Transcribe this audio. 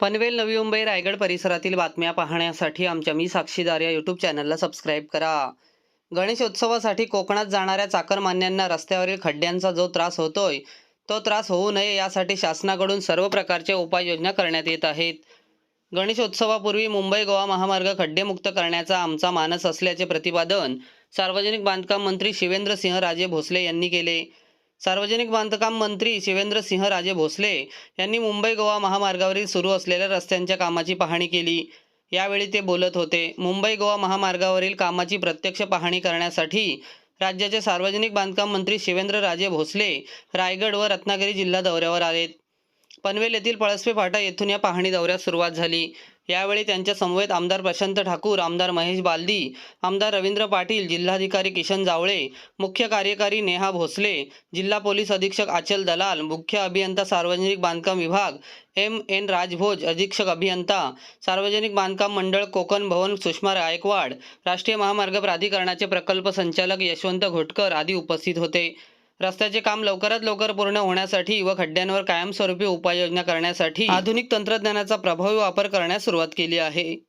पनवेल नवी मुंबई रायगड परिसरातील बातम्या पाहण्यासाठी आमच्या मी साक्षीदार या यूट्यूब चॅनलला सबस्क्राईब करा. गणेशोत्सवासाठी कोकणात जाणाऱ्या चाकरमान्यांना रस्त्यावरील खड्ड्यांचा जो त्रास होतोय तो त्रास होऊ नये यासाठी शासनाकडून सर्व प्रकारच्या उपाययोजना करण्यात येत आहेत. गणेशोत्सवापूर्वी मुंबई गोवा महामार्ग खड्डेमुक्त करण्याचा आमचा मानस असल्याचे प्रतिपादन सार्वजनिक बांधकाम मंत्री शिवेंद्रसिंह राजे भोसले यांनी केले. सार्वजनिक बांधकाम मंत्री शिवेंद्र सिंह राजे भोसले यांनी मुंबई गोवा महामार्गावरील सुरू असलेल्या रस्त्यांच्या कामाची पाहणी केली. यावेळी ते बोलत होते मुंबई गोवा महामार्गावरील कामाची प्रत्यक्ष पाहणी करण्यासाठी राज्याचे सार्वजनिक बांधकाम मंत्री शिवेंद्र राजे भोसले रायगड व रत्नागिरी जिल्हा दौऱ्यावर आलेत. पनवेल येथील पळसपे फाटा येथून या पाहणी दौऱ्यास सुरुवात झाली. यावेळी त्यांच्या समवेत आमदार प्रशांत ठाकूर आमदार महेश बालदी आमदार रवींद्र पाटील जिल्हाधिकारी किशन जावळे मुख्य कार्यकारी नेहा भोसले जिल्हा पोलीस अधीक्षक आचल दलाल मुख्य अभियंता सार्वजनिक बांधकाम विभाग एम एन राजभोज अधीक्षक अभियंता सार्वजनिक बांधकाम मंडळ कोकण भवन सुषमा गायकवाड राष्ट्रीय महामार्ग प्राधिकरणाचे प्रकल्प संचालक यशवंत घोटकर आदी उपस्थित होते. रस्त्याचे काम लवकरात लवकर पूर्ण होण्यासाठी व खड्ड्यांवर कायमस्वरूपी उपाययोजना करण्यासाठी आधुनिक तंत्रज्ञानाचा प्रभावी वापर करण्यास सुरुवात केली आहे.